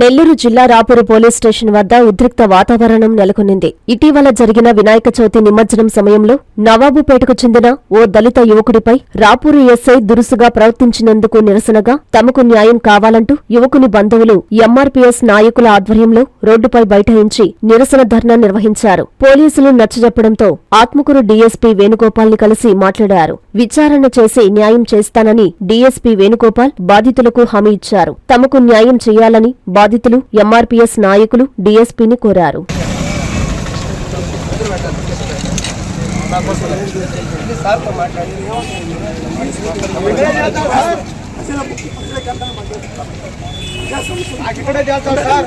నెల్లూరు జిల్లా Rapur police station వద్ద ఉద్రిక్త వాతావరణం నెలకొనింది. ఇటీవల జరిగిన వినాయక చవితి నిమజ్జనం సమయంలో నవాబుపేటకు చెందిన ఓ దళిత యువకుడిపై రాపూరు ఎస్ఐ దురుసుగా ప్రవర్తించినందుకు నిరసనగా తమకు న్యాయం కావాలంటూ యువకుని బంధువులు ఎంఆర్పీఎస్ నాయకుల ఆధ్వర్యంలో రోడ్డుపై బైఠాయించి నిరసన ధర్నా నిర్వహించారు. పోలీసులు నచ్చజెప్పడంతో ఆత్మకూరు డీఎస్పీ వేణుగోపాల్ని కలిసి మాట్లాడారు. విచారణ చేసి న్యాయం చేస్తానని డీఎస్పీ వేణుగోపాల్ బాధితులకు హామీ ఇచ్చారు. తమకు న్యాయం చేయాలని బాధితులు ఎంఆర్పీఎస్ నాయకులు డీఎస్పీని కోరారు. ఇక్కడే చేస్తాం సార్.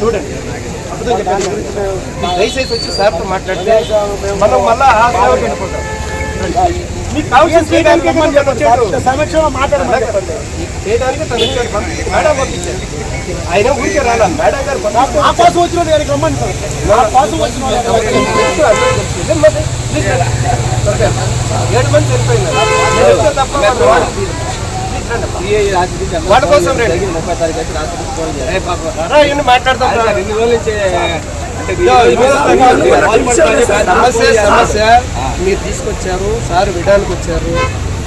చూడండి. దయచేసి వచ్చి సార్తో మాట్లాడితే మనం మళ్ళా వెళ్ళిపోతాం. మీకు కావాల్సిన చేయడానికి రమ్మని చెప్పండి. సమీక్షలో మాట్లాడమని చెప్పండి. చేయడానికి తను వచ్చాడు పంపి- మేడం పంపించారు ఆయన ఊరికే రాలా. మేడం గారు కోసం వచ్చిన గారికి రమ్మని సార్. కోసం వచ్చిన వాడు గారికి ఇదేం మరి? ఏడు మంది తీరు. వాడి కోసం రండి. ఏ పాప, రా, ఇవన్నీ మాట్లాడదాం రా. ఇదో, ఇదో, సమస్య సమస్య. మీరు తీసుకొచ్చారు సార్ వినడానికి వచ్చారు.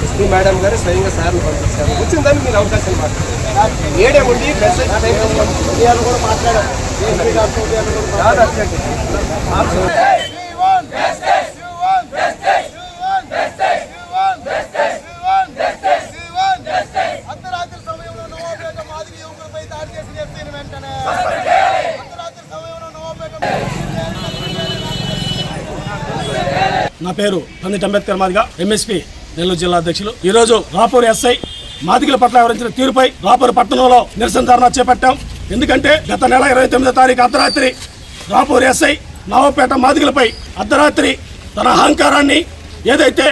ఎస్పీ మేడం గారు స్వయంగా సార్ని పంపించారు. వచ్చిందని మీరు అవకాశం మాట్లాడారు. ఏడే ఉండి మెసేజ్ కూడా మాట్లాడారు నా పేరు పందిట్ అంబేద్కర్ మాదిగా ఎంఎస్పీ నెల్లూరు జిల్లా అధ్యక్షులు. ఈ రోజు రాపూర్ ఎస్ఐ మాదిగల పట్ల వివరించిన తీరుపై రాపూర్ పట్టణంలో నిరసన ధర్నా చేపట్టాం. ఎందుకంటే గత నెల ఇరవై తొమ్మిదో తారీఖు అర్ధరాత్రి రాపూర్ ఎస్ఐ నావపేట మాదిగలపై అర్ధరాత్రి తన అహంకారాన్ని ఏదైతే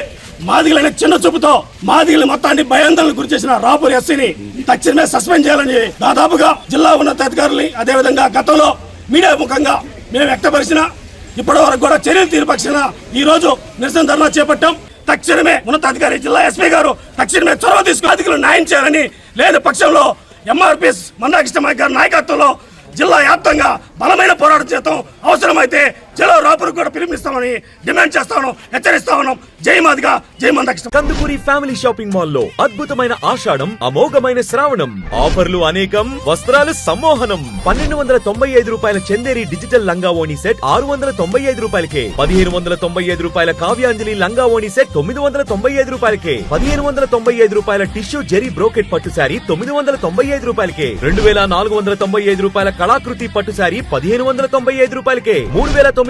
మాదిగలైన చిన్న చూపుతో మాదిగల మొత్తాన్ని భయాందోళన గురి చేసిన రాపూర్ ఎస్ఐని తక్షణమే సస్పెండ్ చేయాలని దాదాపుగా జిల్లా ఉన్నతాధికారులని అదేవిధంగా గతంలో మీడియా ముఖంగా మేము వ్యక్తపరిచిన ఇప్పటి వరకు కూడా చర్యలు తీర్పక్షణ ఈ రోజు నిరసన ధర్నా చేపట్టాం. తక్షణమే ఉన్నతాధికారి జిల్లా ఎస్పీ గారు తక్షణమే చొరవ తీసుకుని అధికులు న్యాయం చేయాలని లేదు పక్షంలో ఎంఆర్పిఎస్ మందాకృష్ణ గారి నాయకత్వంలో జిల్లా వ్యాప్తంగా బలమైన పోరాటం చేస్తాం. అవసరమైతే జలో రాపురు కూడా పిలుపునిస్తామని డిమాండ్ చేస్తాను హెచ్చరిస్తా ఉన్నాం. జై మాదిగా జై మందాకృష్ణ. కందుకూరి ఫ్యామిలీ షాపింగ్ మాల్లో అద్భుతమైన ఆషాఢం అమోఘమైన శ్రావణం. ఆఫర్లు అనేకం వస్త్రాలు సమ్మోహనం. పన్నెండు వందల తొంభై ఐదు రూపాయల చందేరి డిజిటల్ లంగా ఓణి సెట్ ఆరు వందల తొంభై ఐదు రూపాయలకే. పదిహేను వందల తొంభై ఐదు రూపాయల కావ్యాంజలి లంగా ఓణి సెట్ తొమ్మిది వందల తొంభై ఐదు రూపాయలకే. పదిహేను వందల తొంభై ఐదు రూపాయల టిష్యూ జెరీ బ్రోకెట్ పట్టు శారీ తొమ్మిది వందల తొంభై ఐదు రూపాయలకే. రెండు వేల నాలుగు వందల తొంభై ఐదు రూపాయల కళాకృతి పట్టు శారీ పదిహేను వందల తొంభై ఐదు రూపాయలకే. మూడు వేల తొమ్మిది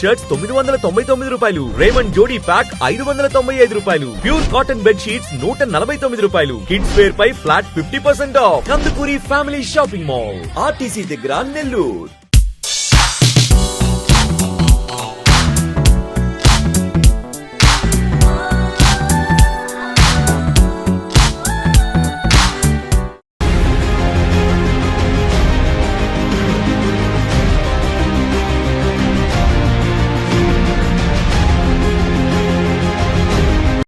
shirts తొమ్మిది వందల తొంభై తొమ్మిది రూపాయలు. రేమండ్ జోడీ ప్యాక్ ఐదు వందల తొంభై ఐదు రూపాయలు. ప్యూర్ కాటన్ బెడ్ షీట్స్ నూట నలభై తొమ్మిది రూపాయలు. కిడ్స్ వేర్ పై flat fifty percent off Kandukuri family shopping mall RTC దగ్గర నెల్లూరు